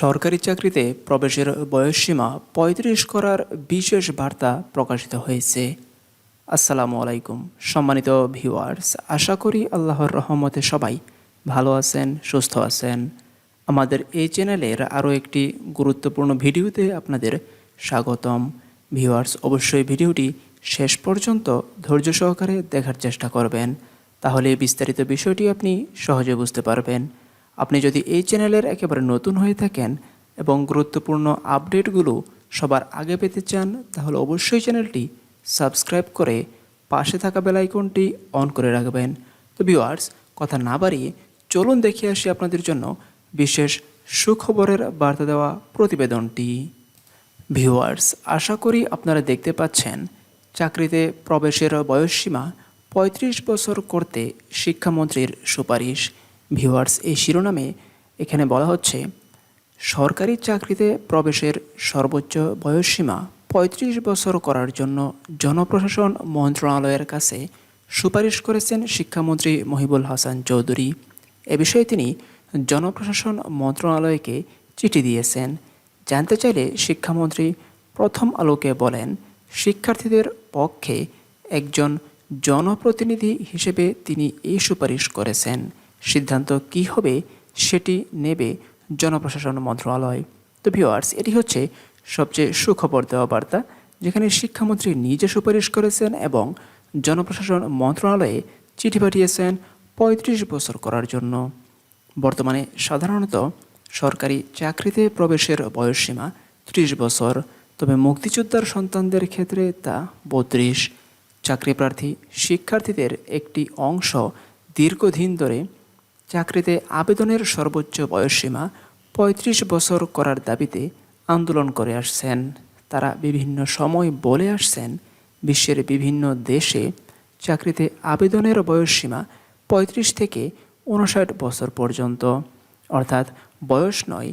সরকারি চাকরিতে প্রবেশের বয়সসীমা পঁয়ত্রিশ করার বিশেষ বার্তা প্রকাশিত হয়েছে। আসসালামু আলাইকুম। সম্মানিত ভিউয়ার্স, আশা করি আল্লাহর রহমতে সবাই ভালো আছেন, সুস্থ আছেন। আমাদের এই চ্যানেলের আরও একটি গুরুত্বপূর্ণ ভিডিওতে আপনাদের স্বাগতম। ভিউয়ার্স, অবশ্যই ভিডিওটি শেষ পর্যন্ত ধৈর্য সহকারে দেখার চেষ্টা করবেন। তাহলে বিস্তারিত বিষয়টি আপনি সহজে বুঝতে পারবেন। আপনি যদি এই চ্যানেলের একেবারে নতুন হয়ে থাকেন এবং গুরুত্বপূর্ণ আপডেটগুলো সবার আগে পেতে চান, তাহলে অবশ্যই চ্যানেলটি সাবস্ক্রাইব করে পাশে থাকা বেল আইকনটি অন করে রাখবেন। তো ভিউয়ার্স, কথা না বাড়িয়ে চলুন দেখে আসি আপনাদের জন্য বিশেষ সুখবরের বার্তা দেওয়া প্রতিবেদনটি। ভিউয়ার্স, আশা করি আপনারা দেখতে পাচ্ছেন, চাকরিতে প্রবেশের বয়সসীমা পঁয়ত্রিশ বছর করতে শিক্ষামন্ত্রীর সুপারিশ। ভিউয়ার্স, এই শিরোনামে এখানে বলা হচ্ছে, সরকারি চাকরিতে প্রবেশের সর্বোচ্চ বয়সসীমা পঁয়ত্রিশ বছর করার জন্য জনপ্রশাসন মন্ত্রণালয়ের কাছে সুপারিশ করেছেন শিক্ষামন্ত্রী মহিবুল হাসান চৌধুরী। এ বিষয়ে তিনি জনপ্রশাসন মন্ত্রণালয়কে চিঠি দিয়েছেন। জানতে চাইলে শিক্ষামন্ত্রী প্রথম আলোকে বলেন, শিক্ষার্থীদের পক্ষে একজন জনপ্রতিনিধি হিসেবে তিনি এই সুপারিশ করেছেন। সিদ্ধান্ত কি হবে সেটি নেবে জনপ্রশাসন মন্ত্রণালয়। তো ভিওয়ার্স এটি হচ্ছে সবচেয়ে সুখবর দেওয়া বার্তা, যেখানে শিক্ষামন্ত্রী নিজে সুপারিশ করেছেন এবং জনপ্রশাসন মন্ত্রণালয়ে চিঠি পাঠিয়েছেন পঁয়ত্রিশ বছর করার জন্য। বর্তমানে সাধারণত সরকারি চাকরিতে প্রবেশের বয়সসীমা ত্রিশ বছর, তবে মুক্তিযোদ্ধার সন্তানদের ক্ষেত্রে তা বত্রিশ। চাকরি প্রার্থী শিক্ষার্থীদের একটি অংশ দীর্ঘদিন ধরে চাকরিতে আবেদনের সর্বোচ্চ বয়সসীমা পঁয়ত্রিশ বছর করার দাবিতে আন্দোলন করে আসছেন। তারা বিভিন্ন সময় বলে আসছেন, বিশ্বের বিভিন্ন দেশে চাকরিতে আবেদনের বয়সসীমা পঁয়ত্রিশ থেকে উনষাট বছর পর্যন্ত। অর্থাৎ বয়স নয়,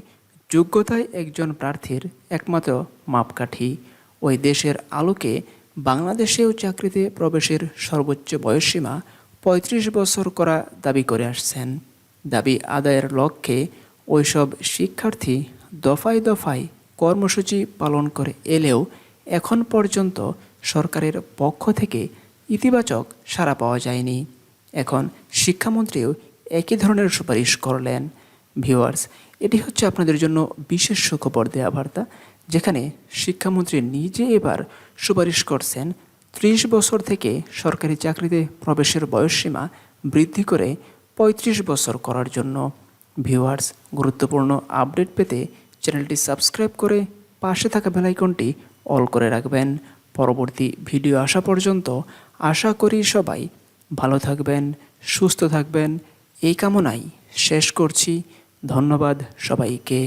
যোগ্যতায় একজন প্রার্থীর একমাত্র মাপকাঠি। ওই দেশের আলোকে বাংলাদেশেও চাকরিতে প্রবেশের সর্বোচ্চ বয়সসীমা পঁয়ত্রিশ বছর করা দাবি করে আসছেন। দাবি আদায়ের লক্ষ্যে ওইসব শিক্ষার্থী দফায় দফায় কর্মসূচি পালন করে এলেও এখন পর্যন্ত সরকারের পক্ষ থেকে ইতিবাচক সাড়া পাওয়া যায়নি। এখন শিক্ষামন্ত্রীও একই ধরনের সুপারিশ করলেন। ভিউয়ার্স, এটি হচ্ছে আপনাদের জন্য বিশেষ সুখবর দেয়া বার্তা, যেখানে শিক্ষামন্ত্রী নিজে এবার সুপারিশ করছেন ত্রিশ বছর থেকে সরকারি চাকরিতে প্রবেশের বয়সসীমা বৃদ্ধি করে পঁয়ত্রিশ বছর করার জন্য ভিউয়ার্স, গুরুত্বপূর্ণ আপডেট পেতে চ্যানেলটি সাবস্ক্রাইব করে পাশে থাকা বেলাইকনটি অল করে রাখবেন। পরবর্তী ভিডিও আসা পর্যন্ত আশা করি সবাই ভালো থাকবেন, সুস্থ থাকবেন। এই কামনাই শেষ করছি। ধন্যবাদ সবাইকে।